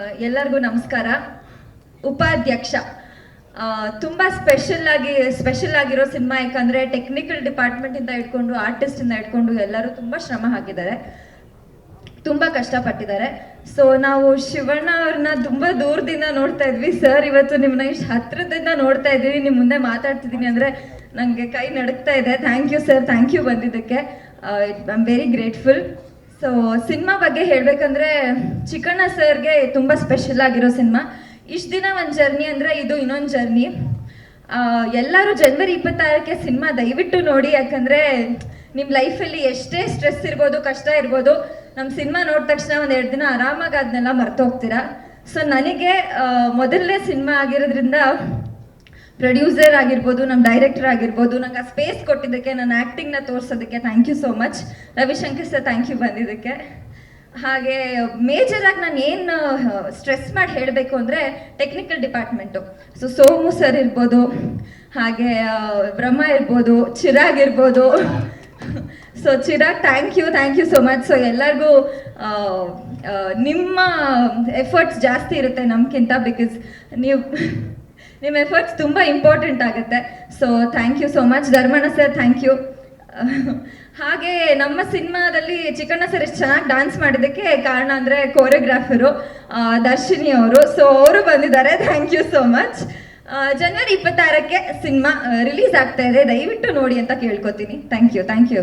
ಎಲ್ಲರಿಗೂ ನಮಸ್ಕಾರ. ಉಪಾಧ್ಯಕ್ಷ. ತುಂಬ ಸ್ಪೆಷಲ್ ಆಗಿ ಸ್ಪೆಷಲ್ ಆಗಿರೋ ಸಿನಿಮಾ ಯಾಕಂದ್ರೆ ಟೆಕ್ನಿಕಲ್ ಡಿಪಾರ್ಟ್ಮೆಂಟ್ ಇಂದ ಇಟ್ಕೊಂಡು ಆರ್ಟಿಸ್ಟ್ ಇಂದ ಇಟ್ಕೊಂಡು ಎಲ್ಲರೂ ತುಂಬಾ ಶ್ರಮ ಹಾಕಿದ್ದಾರೆ. ತುಂಬಾ ಕಷ್ಟಪಟ್ಟಿದ್ದಾರೆ. ಸೊ ನಾವು ಶಿವಣ್ಣ ಅವ್ರನ್ನ ತುಂಬಾ ದೂರದಿಂದ ನೋಡ್ತಾ ಇದ್ವಿ. ಸರ್ ಇವತ್ತು ನಿಮ್ಮನ್ನ ಇಷ್ಟು ಹತ್ರದಿಂದ ನೋಡ್ತಾ ಇದ್ದೀವಿ. ನಿಮ್ಮ ಮುಂದೆ ಮಾತಾಡ್ತಿದ್ದೀನಿ ಅಂದ್ರೆ ನನಗೆ ಕೈ ನಡುಕ್ತಾ ಇದೆ. Thank you sir thank you ಬಂದಿದ್ದಕ್ಕೆ. I am very grateful so cinema ಬಗ್ಗೆ ಹೇಳಬೇಕಂದ್ರೆ ಚಿಕ್ಕಣ್ಣ ಸರ್ಗೆ ತುಂಬಾ ಸ್ಪೆಷಲ್ ಆಗಿರೋ ಸಿನಿಮಾ ಇಷ್ಟು ದಿನ ಒಂದು ಜರ್ನಿ ಅಂದ್ರೆ ಇದು ಇನ್ನೊಂದು ಜರ್ನಿ ಎಲ್ಲರೂ ಜನವರಿ ಇಪ್ಪತ್ತಾರಕ್ಕೆ ಸಿನಿಮಾ ದಯವಿಟ್ಟು ನೋಡಿ, ಯಾಕಂದ್ರೆ ನಿಮ್ಮ ಲೈಫಲ್ಲಿ ಎಷ್ಟೇ ಸ್ಟ್ರೆಸ್ ಇರ್ಬೋದು, ಕಷ್ಟ ಇರ್ಬೋದು ನಮ್ಮ ಸಿನಿಮಾ ನೋಡಿದ ತಕ್ಷಣ ಒಂದು ಎರಡು ದಿನ ಆರಾಮಾಗಿ ಅದನ್ನೆಲ್ಲ ಮರ್ತೋಗ್ತೀರಾ ಸೊ ನನಗೆ ಮೊದಲನೇ ಸಿನಿಮಾ ಆಗಿರೋದ್ರಿಂದ ಪ್ರೊಡ್ಯೂಸರ್ ಆಗಿರ್ಬೋದು ನಮ್ಮ ಡೈರೆಕ್ಟರ್ ಆಗಿರ್ಬೋದು, ನಂಗೆ ಆ ಸ್ಪೇಸ್ ಕೊಟ್ಟಿದ್ದಕ್ಕೆ, ನನ್ನ ಆ್ಯಕ್ಟಿಂಗ್ನ ತೋರಿಸೋದಕ್ಕೆ thank you so much Ravishankar sir thank you ಬಂದಿದ್ದಕ್ಕೆ. ಹಾಗೆ ಮೇಜರಾಗಿ ನಾನು ಏನು ಸ್ಟ್ರೆಸ್ ಮಾಡಿ ಹೇಳಬೇಕು ಅಂದರೆ technical department so Somu sir ಇರ್ಬೋದು, ಹಾಗೆ ಬ್ರಹ್ಮ ಇರ್ಬೋದು, ಚಿರಾಗ್ ಇರ್ಬೋದು. So Chirag thank you thank you so much so ಎಲ್ಲರಿಗೂ ನಿಮ್ಮ ಎಫರ್ಟ್ಸ್ ಜಾಸ್ತಿ ಇರುತ್ತೆ ನಮ್ಗಿಂತ ಬಿಕಾಸ್ ನೀವು ನಿಮ್ಮ ಎಫರ್ಟ್ಸ್ ತುಂಬ ಇಂಪಾರ್ಟೆಂಟ್ ಆಗುತ್ತೆ. So thank you so much Dharmanna sir thank you ಹಾಗೆ ನಮ್ಮ ಸಿನಿಮಾದಲ್ಲಿ ಚಿಕ್ಕಣ್ಣ ಸರ್ ಎಷ್ಟು ಚೆನ್ನಾಗಿ ಡಾನ್ಸ್ ಮಾಡಿದ್ದಕ್ಕೆ ಕಾರಣ ಅಂದರೆ ಕೋರಿಯೋಗ್ರಾಫರು ದರ್ಶಿನಿ ಅವರು. ಸೊ ಅವರು ಬಂದಿದ್ದಾರೆ. ಥ್ಯಾಂಕ್ ಯು ಸೋ ಮಚ್ ಜನವರಿ ಇಪ್ಪತ್ತಾರಕ್ಕೆ ಸಿನಿಮಾ ರಿಲೀಸ್ ಆಗ್ತಾ ಇದೆ. ದಯವಿಟ್ಟು ನೋಡಿ ಅಂತ ಕೇಳ್ಕೊತೀನಿ. Thank you thank you